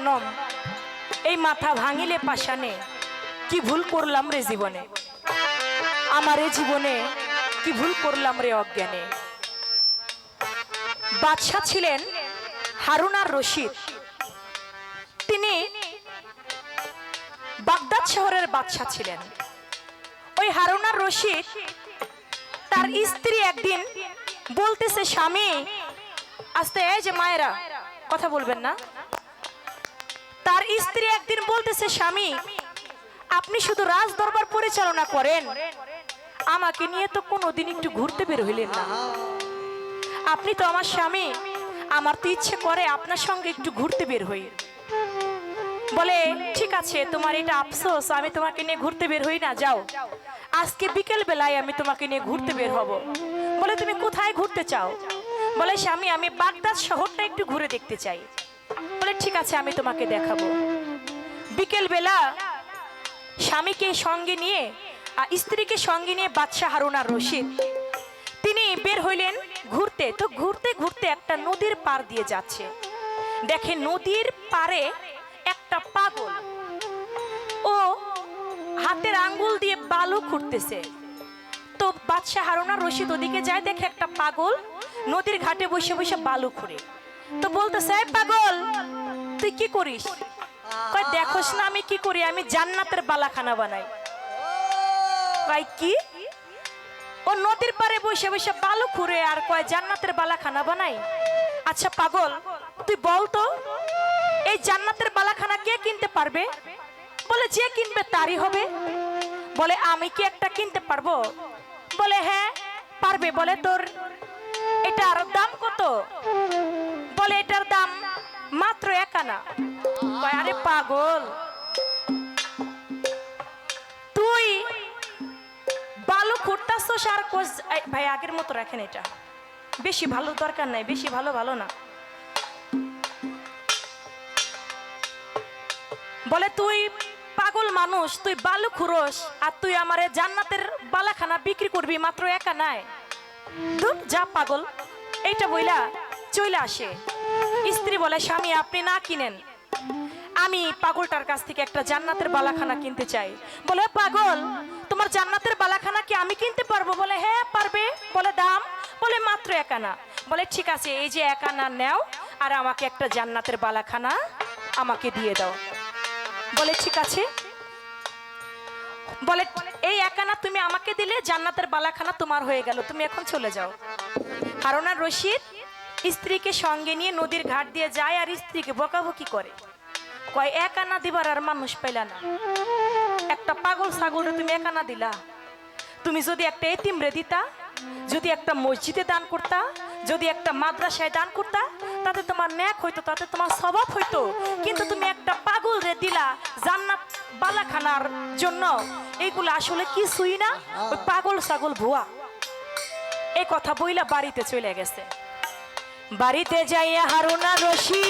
জনম। এই মাথা ভাঙিলে পাশানে কি ভুল করলাম রে জীবনে? আমার এই জীবনে কি ভুল করলাম রে অজ্ঞানে? বাদশাহ ছিলেন হারুন আর রশিদ। তিনি বাগদাদ শহরের বাদশাহ ছিলেন। ওই হারুনার রশিদ তার স্ত্রী একদিন বলতেছে, স্বামী, আস্তে এই যে মায়েরা, কথা বলবেন না? তার স্ত্রী একদিন বলতেছে, স্বামী, আপনি শুধু রাজ দরবার পরিচালনা করেন। আমাকে নিয়ে তো কোনোদিন একটু ঘুরতে বের হইলেন না। আপনি তো আমার স্বামী। আমার তো ইচ্ছে করে আপনার সঙ্গে একটু ঘুরতে বের হই। বলে, ঠিক আছে, তোমার এটা আফসোস, আমি তোমাকে নিয়ে ঘুরতে বের হই না, যাও। আজকে বিকেল বেলায় আমি তোমাকে নিয়ে ঘুরতে বের হব। বলে, তুমি কোথায় ঘুরতে চাও? বলে, স্বামী, আমি বাগদাদ শহরটা একটু ঘুরে দেখতে চাই। বলে, ঠিক আছে, আমি তোমাকে দেখাবো। বিকেল বেলা স্বামীকে সঙ্গে নিয়ে স্ত্রীকে সঙ্গে নিয়ে বাদশাহ হারুন আর রশিদ, তিনি বের হইলেন ঘুরতে। তো ঘুরতে ঘুরতে একটা নদীর পার দিয়ে যাচ্ছে। দেখে নদীর পারে একটা পাগল। ও হাতের আঙ্গুল দিয়ে বালু খুঁড়তেছে। তো বাদশাহ হারুনা রশিদ ওদিকে যায়, দেখে একটা পাগল নদীর ঘাটে বসে বসে বালু খুঁড়ে। তো বলতেছে, "এই পাগল, তুই কি করিস? কয়, দেখোস না আমি কি করি, আমি জান্নাতের বালাখানা বানাই। কয়, কি? ও নদীর পারে বসে বসে বালু খুঁড়ে আর কয়, জান্নাতের বালাখানা বানাই? আচ্ছা পাগল, তুই বল তো, এই জান্নাতের বালাখানা কে কিনতে পারবে? বলে, যে কিনবে তারই হবে। বলে, আমি কি একটা কিনতে পারব? বলে হ্যাঁ পারবে। বলে, তোর এটার দাম কত? বলে এটার দাম মাত্র এক আনা। আরে পাগল। তুই বালু আর কোষ এই, ভাই আগের মতো রাখেন এটা। বেশি ভালো দরকার নাই বেশি ভালো ভালো না। বলে তুই পাগল মানুষ তুই বালু খুরস আর তুই আমারে জান্নাতের বালাখানা বিক্রি করবি মাত্র একা নাই যা পাগল। এইটা বইলা চইলা আসে। স্ত্রী বলে, স্বামী, আপনি না কিনেন। আমি পাগলটার কাছ থেকে একটা জান্নাতের বালাখানা কিনতে চাই। বলে, পাগল, তোমার জান্নাতের বালাখানা কি আমি কিনতে পারব? বলে হ্যাঁ পারবে। বলে, দাম? বলে, মাত্র এক আনা। বলে, ঠিক আছে, এই যে এক আনা নেও আর আমাকে একটা জান্নাতের বালাখানা আমাকে দিয়ে দাও। বলে, ঠিক আছে। বলে, এই একানা তুমি আমাকে দিলে জান্নাতের বালাখানা তোমার হয়ে গেল। তুমি এখন চলে যাও। হারুনার রশিদ স্ত্রীকে সঙ্গে নিয়ে নদীর ঘাট দিয়ে যায় আর স্ত্রীকে বকাবকি করে। কয় এক আনা দিবার আর মানুষ পেলা না। একটা পাগল ছাগলরে তুমি এক আনা দিলা। তুমি যদি একটা এতিম রে দিতা, যদি একটা মসজিদে দান করতা, যদি একটা মাদ্রাসায় দান করতা, তাতে তোমার ন্যাক হইতো, তাতে তোমার স্বভাব হইতো। কিন্তু তুমি একটা পাগল রে দিলা জান্নাত বালাখানার জন্য। এইগুলো আসলে কিছুই না। ওই পাগল ছাগল ভুয়া। এই কথা বইলা বাড়িতে চলে গেছে। বাড়িতে যাইয়া হারুনা রশি।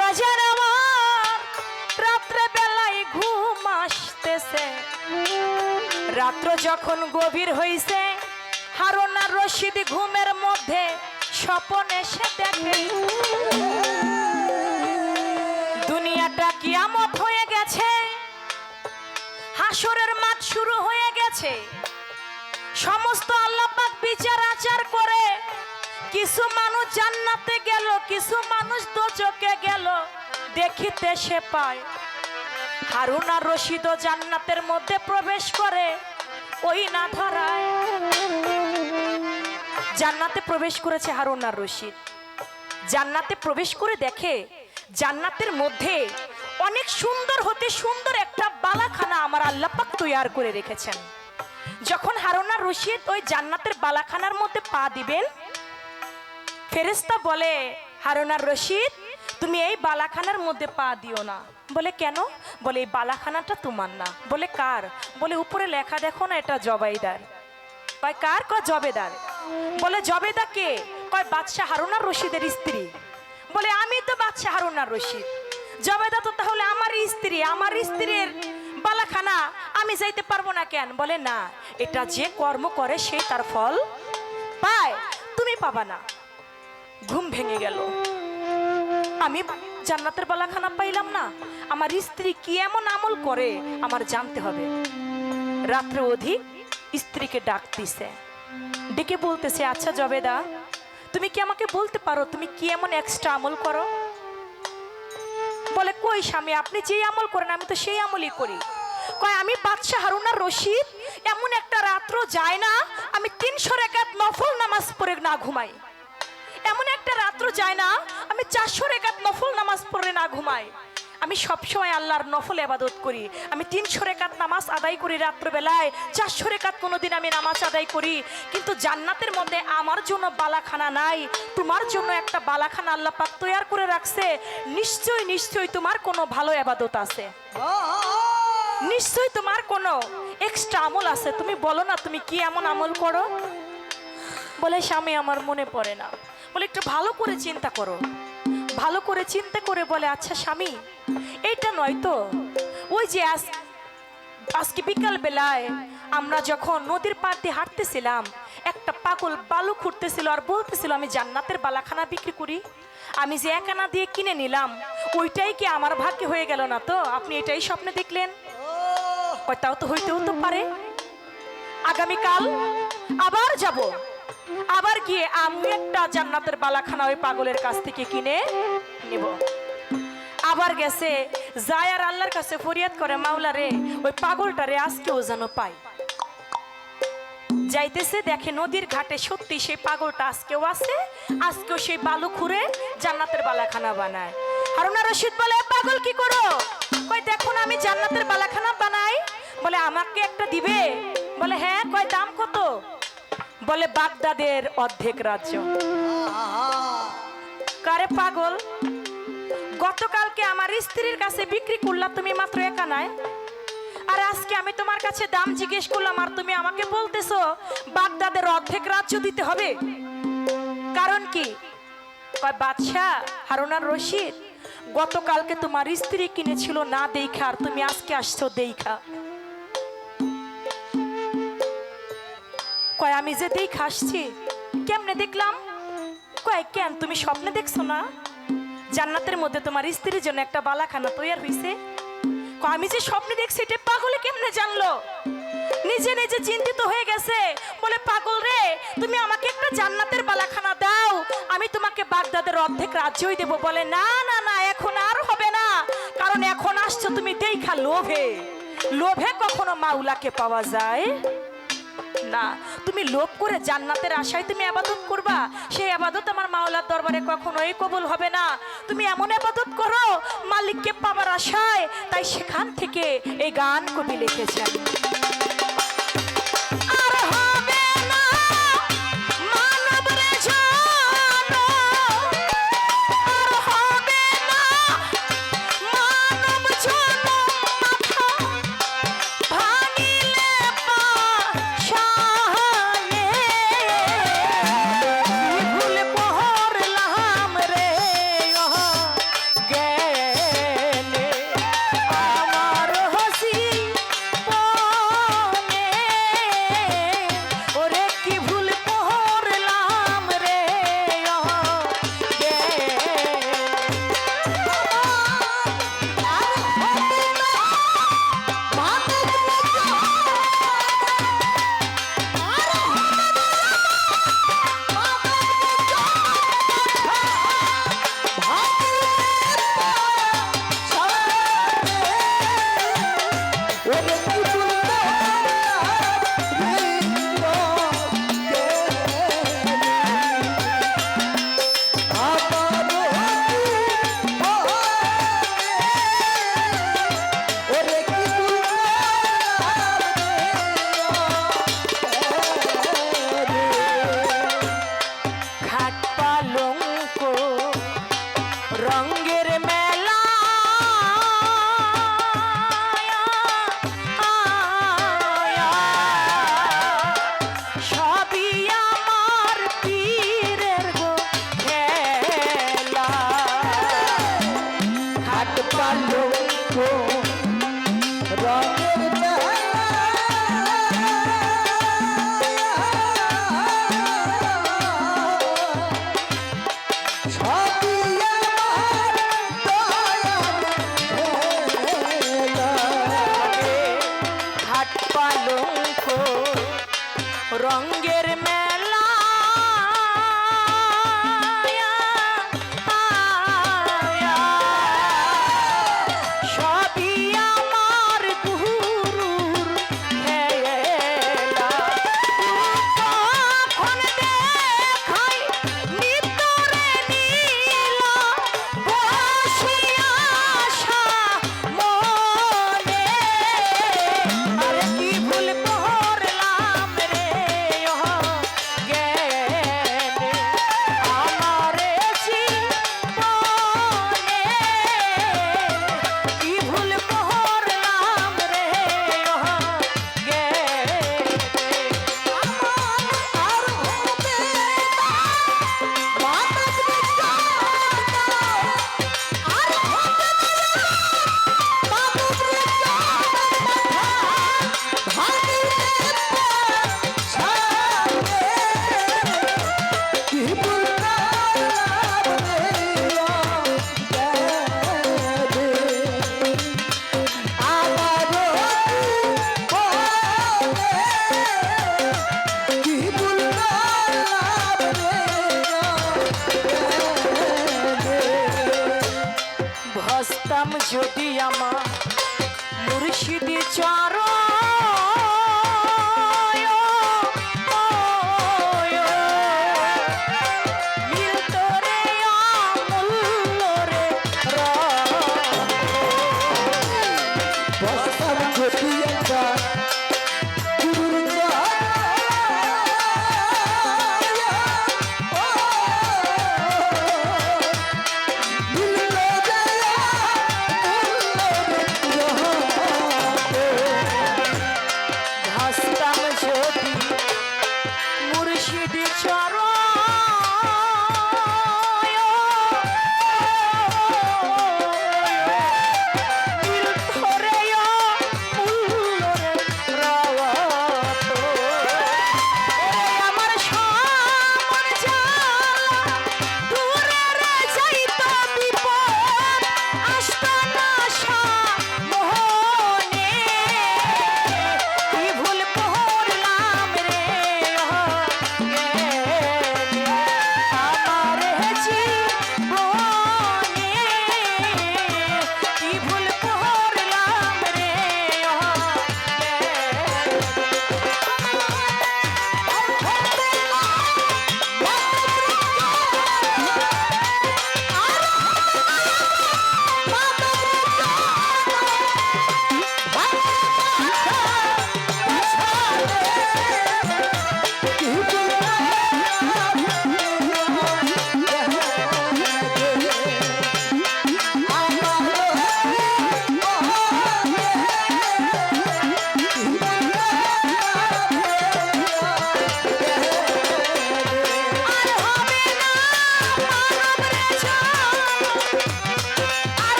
বাজার আমার, রাত্রে বেলায় ঘুম আসতেছে। রাত্র যখন গভীর হইছে, হারুনা রশিদ ঘুমের মধ্যে স্বপন এসে দেখে। দুনিয়াটা কিয়ামত হয়ে গেছে, হাসরের মাঠ শুরু হয়ে গেছে। সমস্ত কিছু মানুষ জান্নাতে গেল, কিছু মানুষ দোজকে গেল, দেখিতে সে পায়। হারুন রশিদ জান্নাতের মধ্যে প্রবেশ করে, ওই না ধরায় জান্নাতে প্রবেশ করেছে হারুন রশিদ। জান্নাতে প্রবেশ করে দেখে, জান্নাতের মধ্যে অনেক সুন্দর হতে সুন্দর একটা বালাখানা আমার আল্লাপাক তৈয়ার করে রেখেছেন। যখন হারুনা রশিদ ওই জান্নাতের বালাখানার মধ্যে পা দিবেন ফেরেস্তা বলে, হারুনার রশিদ, তুমি এই বালাখানার মধ্যে পা দিও না। বলে, কেন? বলে, এই বালাখানাটা তোমার না। বলে, কার? বলে, উপরে লেখা দেখো না, এটা জবাইদার। কয়, কার? কয়, জবেদার। বলে, জবেদা কে? কয়, বাদশাহ হারুনার রশিদের স্ত্রী। বলে, আমি তো বাদশাহ হারুনার রশিদ। জবেদা তো তাহলে আমার স্ত্রী, আমার স্ত্রীর বালাখানা, আমি যাইতে পারব না কেন? বলে, না, এটা যে কর্ম করে সে তার ফল পায়, তুমি পাবা না। ঘুম ভেঙে গেল। আমি জান্নাতের বালাখানা পাইলাম না। আমার স্ত্রী কি এমন আমল করে, আমার জানতে হবে। রাত্রে অধিক স্ত্রীকে ডাক দিছে। ডেকে বলতেছে আচ্ছা জবেদা, তুমি কি আমাকে বলতে পারো, তুমি কি এমন এক্সট্রা আমল করো? বলে, কই স্বামী, আপনি যেই আমল করেন, আমি তো সেই আমলই করি। কয়, আমি বাদশাহ হারুনার রশিদ, এমন একটা রাত্র যায় না, আমি তিনশো রেখাত নফল নামাজ পড়ে না ঘুমাই। এমন একটা রাত্র যায় না, আমি চারশো রেখাত নফল নামাজ পড়ে না ঘুমাই। আমি সবসময় আল্লাহর নফল আবাদত করি। আমি তিনশো রেখাত নামাজ আদায় করি রাত্রবেলায়, চারশো রেখাত কোনোদিন আমি নামাজ আদায় করি। কিন্তু জান্নাতের মধ্যে আমার জন্য বালাখানা নাই, তোমার জন্য একটা বালাখানা আল্লাহ পাক তৈয়ার করে রাখছে। নিশ্চয়ই নিশ্চয়ই তোমার কোনো ভালো আবাদত আছে। নিশ্চয়ই তোমার কোনো এক্সট্রা আমল আছে। তুমি বলো না তুমি কি এমন আমল করো? বলে, স্বামী, আমার মনে পড়ে না। বলে একটু ভালো করে চিন্তা করো। ভালো করে চিন্তা করে বলে আচ্ছা স্বামী, এইটা নয় তো। ওই যে আজ, আজকে বিকাল বেলায় আমরা যখন নদীর পাড় দিয়ে হাঁটতেছিলাম, একটা পাগল বালু খুঁড়তেছিল আর বলতেছিল, আমি জান্নাতের বালাখানা বিক্রি করি। আমি যে একানা দিয়ে কিনে নিলাম, ওইটাই কি আমার ভাগ্যে হয়ে গেল না তো? আপনি এটাই স্বপ্নে দেখলেন? তাও তো হইতেও তো পারে। আগামীকাল আবার যাব। আবার গিয়ে আমি একটা জান্নাতের বালাখানা ওই পাগলের কাছ থেকে কিনে নেব। আবার গেছে, যায় আর আল্লাহর কাছে ফরিয়াদ করে, মাওলা রে, ওই পাগলটারে আজকেও যেন পাই। যাইতেছে, দেখে নদীর ঘাটে সত্যি সেই পাগলটা আজকেও আছে, আজকেও সেই বালু খুঁড়ে জান্নাতের বালাখানা বানায়। হারুনা রশিদ বলে পাগল, কি করো? কই দেখো না, আমি জান্নাতের বালাখানা বানাই। বলে, আমাকে একটা দিবে? বলে হ্যাঁ কয়, দাম কত? বলে বাগদাদের অর্ধেক রাজ্য। কারে পাগল? গতকালকে আমার স্ত্রীর কাছে বিক্রি করলাম তুমি মাত্র একা নয় আর আজকে আমি তোমার কাছে দাম জিজ্ঞেস করলাম, আর তুমি আমাকে বলতেছো বাগদাদের অর্ধেক রাজ্য দিতে হবে। কারণ কি? কয়, বাদশাহ হারুনার রশিদ, গতকালকে তোমার স্ত্রী কিনেছিল না দেখা, আর তুমি আজকে আসছো দেখা। কয়, আমি যে দেখা আসছি, কেমনে দেখলাম? কয়, কেন তুমি স্বপ্নে দেখছ না? জান্নাতের মধ্যে তোমার স্ত্রীর জন্য একটা বালাখানা তৈরি হয়েছে আমি যে স্বপ্নে দেখছি, এটা পাগলে কেমনে জানলো? নিজে নিজে চিন্তিত হয়ে গেছে। বলে, পাগল রে, তুমি আমাকে একটা জান্নাতের বালাখানা দাও। আমি তোমাকে বাগদাদের অর্ধেক রাজ্যই দেব। বলে, না না না, এখন আর হবে না। কারণ এখন আসছো তুমি দেখা লোভে। লোভে কখনো মাউলাকে পাওয়া যায় না। তুমি লোভ করে জান্নাতের আশায় তুমি আবাদত করবা। সেই আবাদত আমার মাওলার দরবারে কখনোই কবুল হবে না। তুমি এমন আবাদত করো, মালিককে পাবার আশায়। তাই সেখান থেকে এই গান কবি লিখেছেন। Yeah. যদি আমার